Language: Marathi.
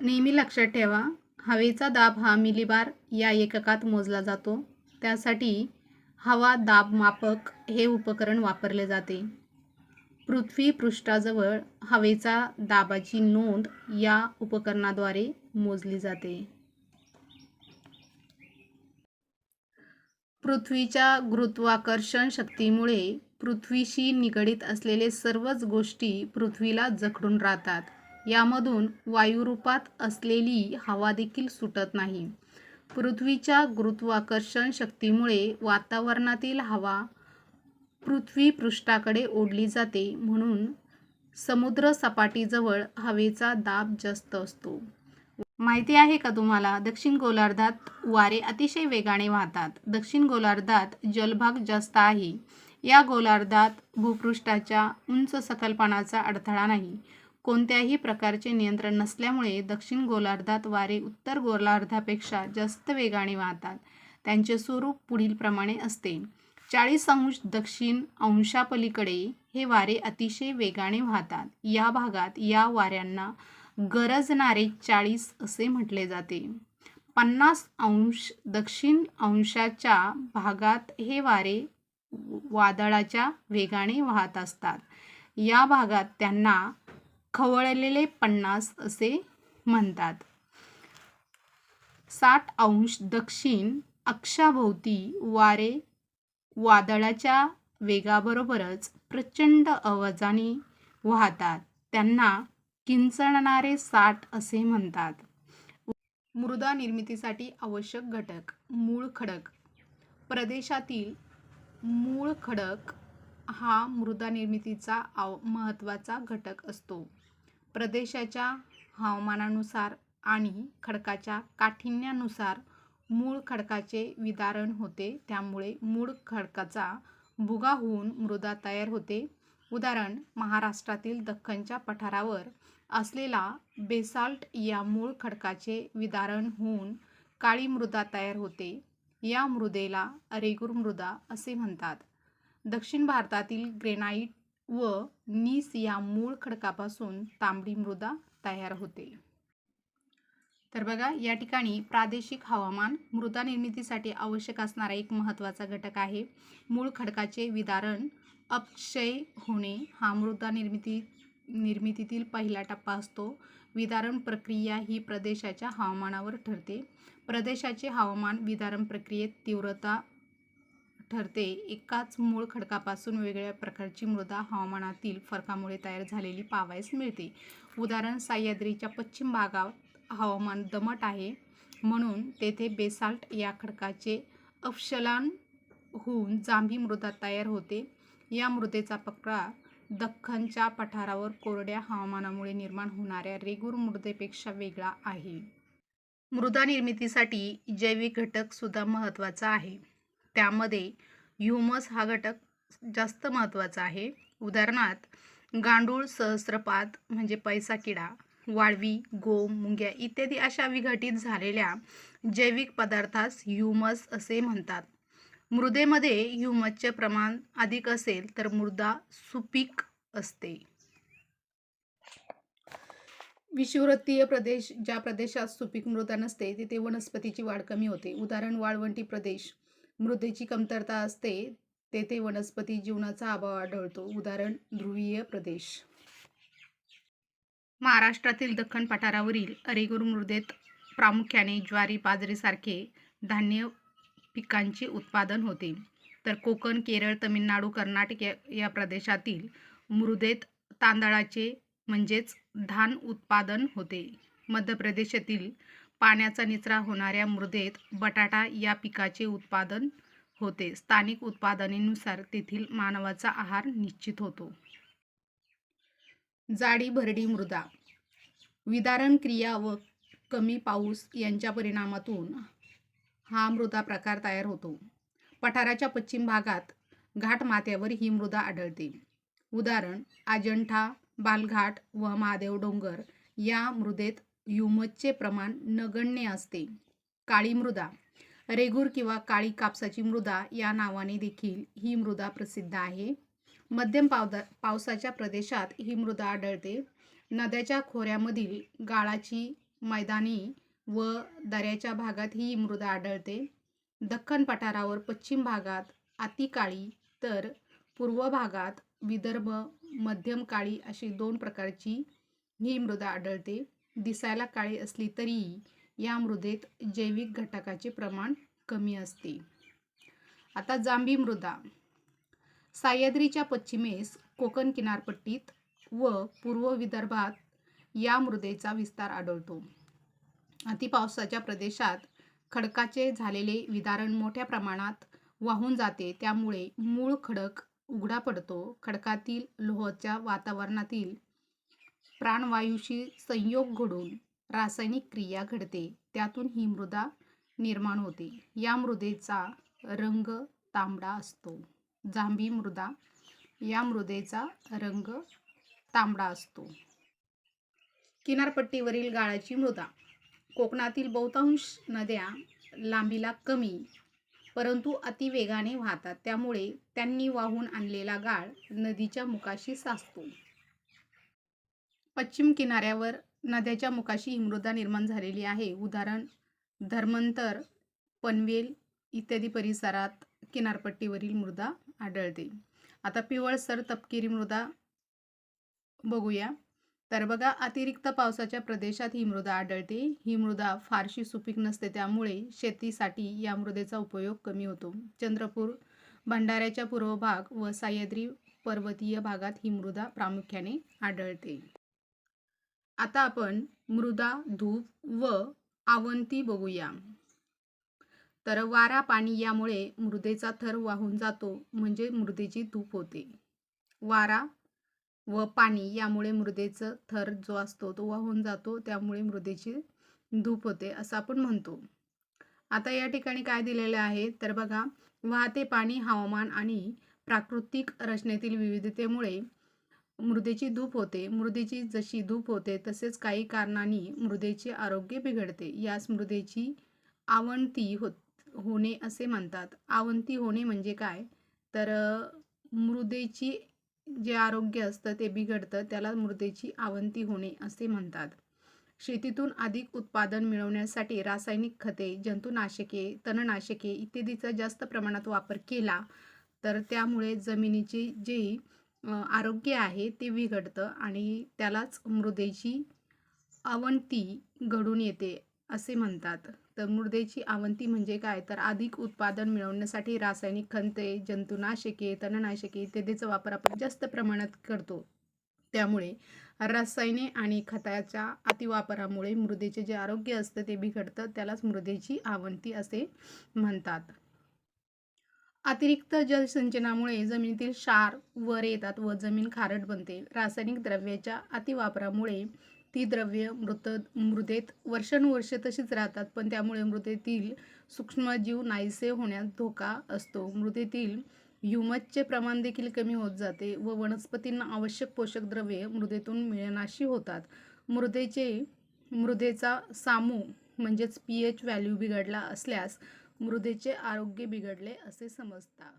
नेहमी लक्षात ठेवा हवेचा दाब हा मिलीबार या एककात मोजला जातो. त्यासाठी हवा दाब मापक हे उपकरण वापरले जाते. पृथ्वी पृष्ठाजवळ हवेचा दाबाची नोंद या उपकरणाद्वारे मोजली जाते. पृथ्वीच्या गुरुत्वाकर्षण शक्तीमुळे पृथ्वीशी निगडीत असलेले सर्वच गोष्टी पृथ्वीला जखडून राहतात. यामधून वायुरूपात असलेली हवा देखील सुटत नाही. पृथ्वीच्या गुरुत्वाकर्षण शक्तीमुळे वातावरणातील हवा पृथ्वी पृष्ठाकडे ओढली जाते म्हणून समुद्र सपाटीजवळ हवेचा दाब जास्त असतो. माहिती आहे का तुम्हाला? दक्षिण गोलार्धात वारे अतिशय वेगाने वाहतात. दक्षिण गोलार्धात जलभाग जास्त आहे. या गोलार्धात भूपृष्ठाच्या उंच सकलपणाचा अडथळा नाही. कोणत्याही प्रकारचे नियंत्रण नसल्यामुळे दक्षिण गोलार्धात वारे उत्तर गोलार्धापेक्षा जास्त वेगाने वाहतात. त्यांचे स्वरूप पुढीलप्रमाणे असते. चाळीस अंश दक्षिण अंशापलीकडे हे वारे अतिशय वेगाने वाहतात. या भागात या वाऱ्यांना गरजणारे चाळीस असे म्हटले जाते. पन्नास अंश दक्षिण अंशाच्या भागात हे वारे वादळाच्या वेगाने वाहत असतात. या भागात त्यांना खवळलेले पन्नास असे म्हणतात. साठ अंश दक्षिण अक्षाभोवती वारे वादळाच्या वेगाबरोबरच प्रचंड आवाजाने वाहतात. त्यांना किंचणणारे साठ असे म्हणतात. मृदा निर्मितीसाठी आवश्यक घटक मूळ खडक. प्रदेशातील मूळ खडक हा मृदा निर्मितीचा आव महत्त्वाचा घटक असतो. प्रदेशाच्या हवामानानुसार आणि खडकाच्या काठिण्यानुसार मूळ खडकाचे विदारण होते. त्यामुळे मूळ खडकाचा भुगा होऊन मृदा तयार होते. उदाहरण महाराष्ट्रातील दख्खनच्या पठारावर असलेला बेसाल्ट या मूळ खडकाचे विदारण होऊन काळी मृदा तयार होते. या मृदेला रेगूर मृदा असे म्हणतात. दक्षिण भारतातील ग्रेनाईट व नीस या मूळ खडकापासून तांबडी मृदा तयार होते. तर बघा या ठिकाणी प्रादेशिक हवामान मृदा निर्मितीसाठी आवश्यक असणारा एक महत्त्वाचा घटक आहे. मूळ खडकाचे विदारण अपक्षय होणे हा मृदा निर्मिती निर्मितीतील पहिला टप्पा असतो. विदारण प्रक्रिया ही प्रदेशाच्या हवामानावर ठरते. प्रदेशाचे हवामान विदारण प्रक्रियेत तीव्रता ठरते. एकाच मूळ खडकापासून वेगळ्या प्रकारची मृदा हवामानातील फरकामुळे तयार झालेली पावायस मिळते. उदाहरण सह्याद्रीच्या पश्चिम भागात हवामान दमट आहे म्हणून तेथे बेसाल्ट या खडकाचे अफशलान होऊन जांभी मृदा तयार होते. या मृदेचा पकडा दख्खनच्या पठारावर कोरड्या हवामानामुळे निर्माण होणाऱ्या रेगूर मृदेपेक्षा वेगळा आहे. मृदा निर्मितीसाठी जैविक घटक सुद्धा महत्त्वाचा आहे. त्यामध्ये ह्युमस हा घटक जास्त महत्त्वाचा आहे. उदाहरणार्थ गांडूळ सहस्रपात म्हणजे पैसा किडा वाळवी गोम मुंग्या इत्यादी अशा विघटित झालेल्या जैविक पदार्थास ह्युमस असे म्हणतात. मृदेमध्ये ह्युमसचे प्रमाण अधिक असेल तर मृदा सुपीक असते. विषुवृत्तीय प्रदेश ज्या प्रदेशात सुपीक मृदा नसते तिथे वनस्पतीची वाढ कमी होते. उदाहरण वाळवंटी प्रदेश. मृदेची कमतरता असते तेथे वनस्पती जीवनाचा अभाव आढळतो. उदाहरण ध्रुवीय प्रदेश. महाराष्ट्रातील दख्खन पठारावरील अरेगुर मृदेत प्रामुख्याने ज्वारी बाजरीसारखे धान्य पिकांचे उत्पादन होते. तर कोकण केरळ तमिळनाडू कर्नाटक या या प्रदेशातील मृदेत तांदळाचे म्हणजेच धान उत्पादन होते. मध्य प्रदेशातील पाण्याचा निचरा होणाऱ्या मृदेत बटाटा या पिकाचे उत्पादन होते. स्थानिक उत्पादनेनुसार तेथील मानवाचा आहार निश्चित होतो. जाडी भरडी मृदा. विदारण क्रिया व कमी पाऊस यांच्या परिणामातून हा मृदा प्रकार तयार होतो. पठाराच्या पश्चिम भागात घाटमाथ्यावर ही मृदा आढळते. उदाहरण अजंठा बालघाट व महादेव डोंगर या मृदेत ह्युमसचे प्रमाण नगण्य असते. काळी मृदा रेगूर किंवा काळी कापसाची मृदा या नावाने देखील ही मृदा प्रसिद्ध आहे. मध्यम पावदा पावसाच्या प्रदेशात ही मृदा आढळते. नद्याच्या खोऱ्यामधील गाळाची मैदानी व दऱ्याच्या भागात ही मृदा आढळते. दख्खन पठारावर पश्चिम भागात अतिकाळी तर पूर्व भागात विदर्भ मध्यम काळी अशी दोन प्रकारची ही मृदा आढळते. दिसायला काळी असली तरीही या मृदेत जैविक घटकाचे प्रमाण कमी असते. आता जांभी मृदा. सह्याद्रीच्या पश्चिमेस कोकण किनारपट्टीत व पूर्व विदर्भात या मृदेचा विस्तार आढळतो. अतिपावसाच्या प्रदेशात खडकाचे झालेले विदारण मोठ्या प्रमाणात वाहून जाते त्यामुळे मूळ खडक उघडा पडतो. खडकातील लोहच्या वातावरणातील प्राणवायूशी संयोग घडून रासायनिक क्रिया घडते. त्यातून ही मृदा निर्माण होते. या मृदेचा रंग तांबडा असतो. जांभी मृदा या मृदेचा रंग तांबडा असतो. किनारपट्टीवरील गाळाची मृदा. कोकणातील बहुतांश नद्या लांबीला कमी परंतु अतिवेगाने वाहतात. त्यामुळे त्यांनी वाहून आणलेला गाळ नदीच्या मुखाशी साचतो. पश्चिम किनाऱ्यावर नद्याच्या मुखाशी ही मृदा निर्माण झालेली आहे. उदाहरण धर्मांतर पनवेल इत्यादी परिसरात किनारपट्टीवरील मृदा आढळते. आता पिवळसर तपकिरी मृदा बघूया. तर बघा अतिरिक्त पावसाच्या प्रदेशात ही मृदा आढळते. ही मृदा फारशी सुपीक नसते त्यामुळे शेतीसाठी या मृदेचा उपयोग कमी होतो. चंद्रपूर भंडाऱ्याच्या पूर्व भाग व सह्याद्री पर्वतीय भागात ही मृदा प्रामुख्याने आढळते. आता आपण मृदा धूप व आवंती बघूया. तर वारा पाणी यामुळे मृदेचा थर वाहून जातो म्हणजे मृदेची धूप होते. वारा व पाणी यामुळे मृदेचं थर जो असतो तो वाहून जातो त्यामुळे मृदेची धूप होते असं आपण म्हणतो. आता या ठिकाणी काय दिलेलं आहे? तर बघा वाहते पाणी हवामान आणि प्राकृतिक रचनेतील विविधतेमुळे मृदेची धूप होते. मृदेची जशी धूप होते तसेच काही कारणांनी मृदेचे आरोग्य बिघडते. यास मृदेची आवंती होत होणे असे म्हणतात. आवंती होणे म्हणजे काय? तर मृदेची जे आरोग्य असतं ते बिघडतं त्याला मृदेची आवंती होणे असे म्हणतात. शेतीतून अधिक उत्पादन मिळवण्यासाठी रासायनिक खते जंतुनाशके तणनाशके इत्यादीचा जास्त प्रमाणात वापर केला. तर त्यामुळे जमिनीचे जे आरोग्य आहे ते बिघडतं आणि त्यालाच मृदेची आवंती घडून येते असे म्हणतात. तर मृदेची आवंती म्हणजे काय? तर अधिक उत्पादन मिळवण्यासाठी रासायनिक खते जंतुनाशके तणनाशके इत्यादीचा वापर आपण जास्त प्रमाणात करतो. त्यामुळे रसायने आणि खताच्या अतिवापरामुळे मृदेचे जे आरोग्य असतं ते बिघडतं त्यालाच मृदेची आवंती असे म्हणतात. अतिरिक्त जलसिंचनामुळे जमिनीतील क्षार वर येतात व जमीन खारट बनते. रासायनिक द्रव्याच्या अतिवापरामुळे ती द्रव्य मृत मृदेत वर्षानुवर्ष तशीच राहतात पण त्यामुळे मृदेतील सूक्ष्मजीव नाहीसे होण्यास धोका असतो. मृदेतील ह्युमसचे प्रमाण देखील कमी होत जाते व वनस्पतींना आवश्यक पोषक द्रव्ये मृदेतून मिळनाशी होतात. मृदेचे मृदेचा सामू म्हणजेच पी एच व्हॅल्यू बिघडला असल्यास मृदेचे आरोग्य बिघडले असे समजतात